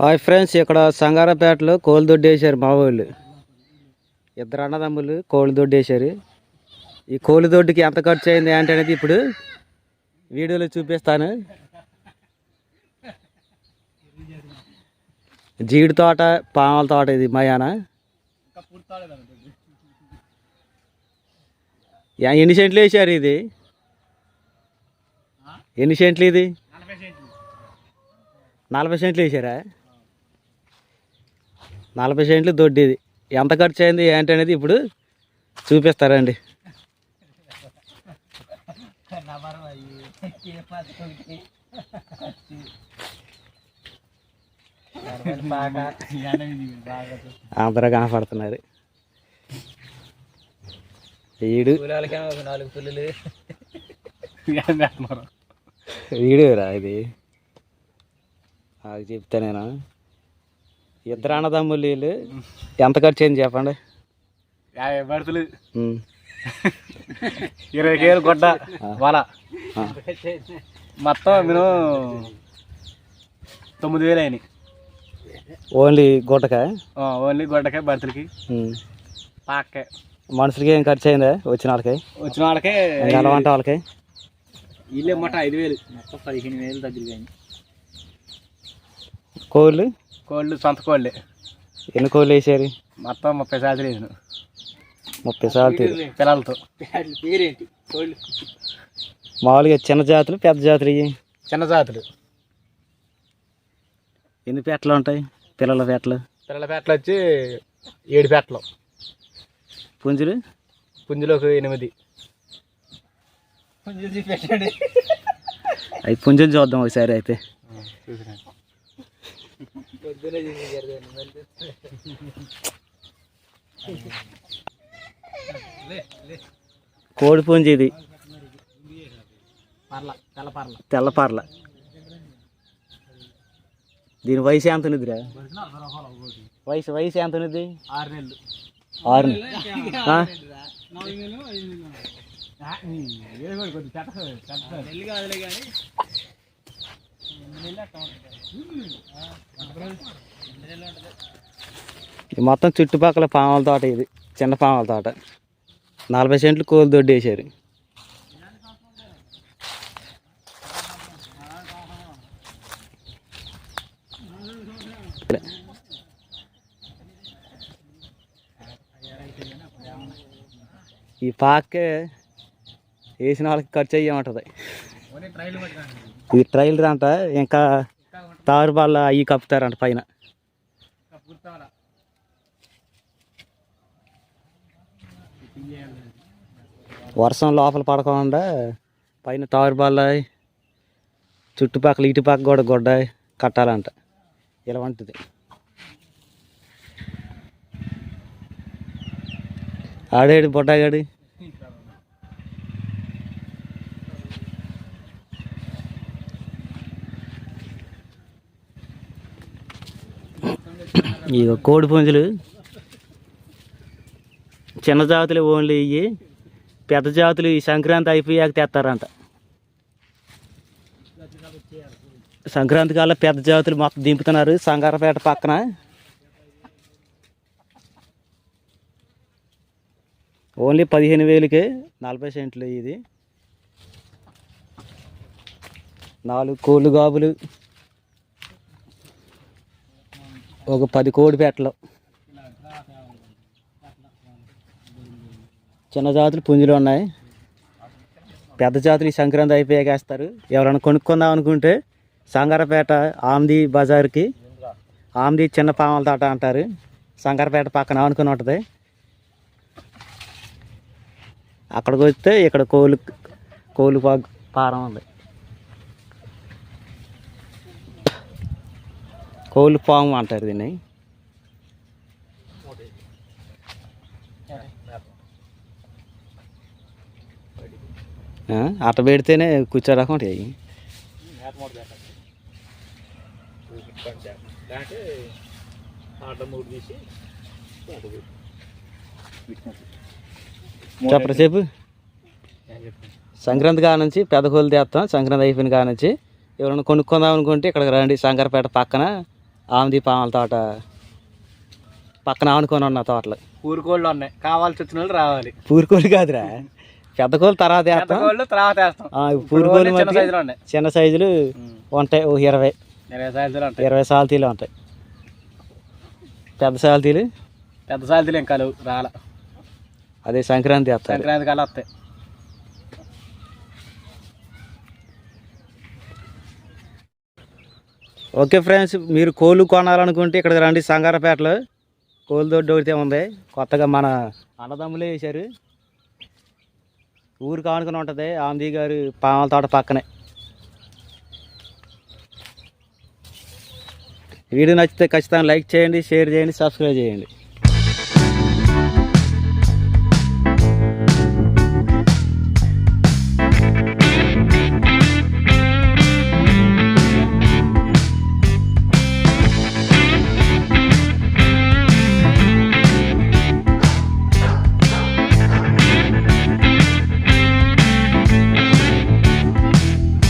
Hi friends ఇక్కడ సంగారపేటలో కోళ్ళు దొడ్డేశారు మా వాళ్ళు. ఇద్దరు అన్నదమ్ములు కోళ్ళు దొడ్డేశారు. ఈ కోళ్ళు దొడ్డుకి ఎంత ఖర్చు అయింది ఏంటనేది ఇప్పుడు వీడియోలో చూపిస్తాను. జీడి తోట పాముల తోట ఇది మయాన. ఎన్ని సెంట్లు వేసారు ఇది? ఎన్ని సెంట్లు ఇది? నలభై సెంట్లు. వేసారా నలభై సెంట్లు దొడ్డిది. ఎంత ఖర్చు అయింది ఏంటి అనేది ఇప్పుడు చూపిస్తారండి. అందరూ కనపడుతున్నారు. వీడు. నాలుగు పుల్లులు వీడియోరా ఇది? నాకు చెప్తా నేను? ఇద్దరు అన్నదమ్ములు వీళ్ళు ఎంత ఖర్చు అయింది చెప్పండి? యాభై బడుతులు. ఇరవై కేలు గొడ్డ వల. మొత్తం మీరు తొమ్మిది వేలు అయినాయి. ఓన్లీ ఆ, ఓన్లీ గొడ్డకే బడుతులకి ఉమ్. పాకే. మనుషులకి ఏం ఖర్చు అయిందా వచ్చిన వాళ్ళకి? వచ్చిన వాళ్ళకే నెలవంట వాళ్ళకి? ఇల్లే మొట్ట ఐదు వేలు. మొత్తం పదిహేను వేలు దగ్గరికి కోళ్ళు? కోళ్ళు సొంత కోళ్ళే. ఎన్ని కోళ్ళు వేసారు? మొత్తం ముప్పై శాతం వేసిన. ముప్పై సార్లు పిల్లలతో. పేరేంటి? కోళ్ళు. మామూలుగా చిన్న జాతులు పెద్ద జాతులు ఇవి చిన్న జాతులు. ఎన్ని పెట్టలు ఉంటాయి? పిల్లల పెట్టలు? పిల్లల పెట్టలు వచ్చి ఏడు పెట్టలు. పుంజులు? పుంజులోకి ఎనిమిది. పెట్టండి అవి పుంజులు చూద్దాం ఒకసారి అయితే. పొద్దునే చూసి జరగండి మళ్ళీ కోడి పుంజు ఇది. పర్ల తెల్ల పర్ల. తెల్ల పర్ల. దీని వయసు ఎంత ఉన్నదిరా? వయసు వయసు ఎంత ఉన్నది? ఆరు నెలలు. ఆరు? నెల్లి కాదులే కానీ. ఇది మొత్తం చుట్టుపక్కల పాముల తోట ఇది. చిన్న పాముల తోట. నలభై సెంట్లు కోలు దొడ్డి ఈ పాకే వేసిన వాళ్ళకి ఖర్చు అయ్యమంటుంది. ఈ ట్రైల్ అంట ఇంకా తారు బాళ్ళ అవి కప్పుతారంట పైన. వర్షం లోపల పడకుండా పైన తారు బాళ్ళ చుట్టుపక్కల ఇటుపక్క కూడా గొడ్డ కట్టాలంట. ఇలా ఉంటుంది. ఆడేడు బొడ్డాగాడు. ఇక కోడి పుంజులు. చిన్న జాతులు ఓన్లీ ఇవి పెద్ద జాతులు ఈ సంక్రాంతి అయిపోయాక తెస్తారంట సంక్రాంతి కల్లా పెద్ద జాతులు మొత్తం దింపుతున్నారు. సంగారపేట పక్కన. ఓన్లీ పదిహేను వేలకే నలభై సెంట్లు ఇది. నాలుగు కోళ్ళు గాబులు. ఒక పది కోడి పెట్టలు. చిన్న జాతులు పుంజులు ఉన్నాయి. పెద్ద జాతులు ఈ సంక్రాంతి అయిపోయాకేస్తారు ఎవరైనా కొనుక్కుందాం అనుకుంటే సంగారపేట ఆమ్ది బజార్కి ఆమ్ది చిన్న పాముల తాట అంటారు. సంగారపేట పక్కన అనుకుని ఉంటుంది. అక్కడికి వస్తే ఇక్కడ కోళ్ళు కోలు పారం ఉంది. కోళ్ళు పాము అంటారు దీన్ని. అట్ట పెడితేనే కూర్చోరకం ఉంటాయి చెప్పరా చెప్పు. సంక్రాంతి కాడ నుంచి పెద్ద కోళ్ళు తెస్తాం సంక్రాంతి అయిపోయిన కాడ నుంచి ఎవరైనా కొనుక్కుందాం అనుకుంటే ఇక్కడికి రండి సంగారపేట పక్కన. ఆమెది పాముల తోట. పక్కన ఆనుకొని ఉన్న తోటలు. ఊరుకోళ్ళు ఉన్నాయి. కావాల్సి వచ్చిన వాళ్ళు రావాలి. పూరుకోలు కాదురా. పెద్ద కోళ్ళు తర్వాత వేస్తాం. తర్వాత వేస్తాం. ఓన్లీ చిన్న సైజులో ఉన్నాయి. చిన్న సైజులు ఉంటాయి. ఓ ఇరవై. ఇరవై సైజులు ఉంటాయి. ఇరవై సాల్తీలు ఉంటాయి. పెద్ద సాల్తీలు? పెద్ద సైజులు ఇంకా రాల. అదే సంక్రాంతి వేస్తారు. సంక్రాంతి కాలం వస్తాయి. ఓకే ఫ్రెండ్స్ మీరు కోళ్ళు కొనాలనుకుంటే ఇక్కడికి రండి. సంగారపేటలో కోళ్ళు దొడ్డు ఒకటి ఉంది. కొత్తగా మన అన్నదమ్ములే వేశారు. ఊరు కానుకొని ఉంటుంది. ఆంధీ గారు పాముల తోట పక్కనే. వీడియో నచ్చితే ఖచ్చితంగా లైక్ చేయండి షేర్ చేయండి సబ్స్క్రైబ్ చేయండి.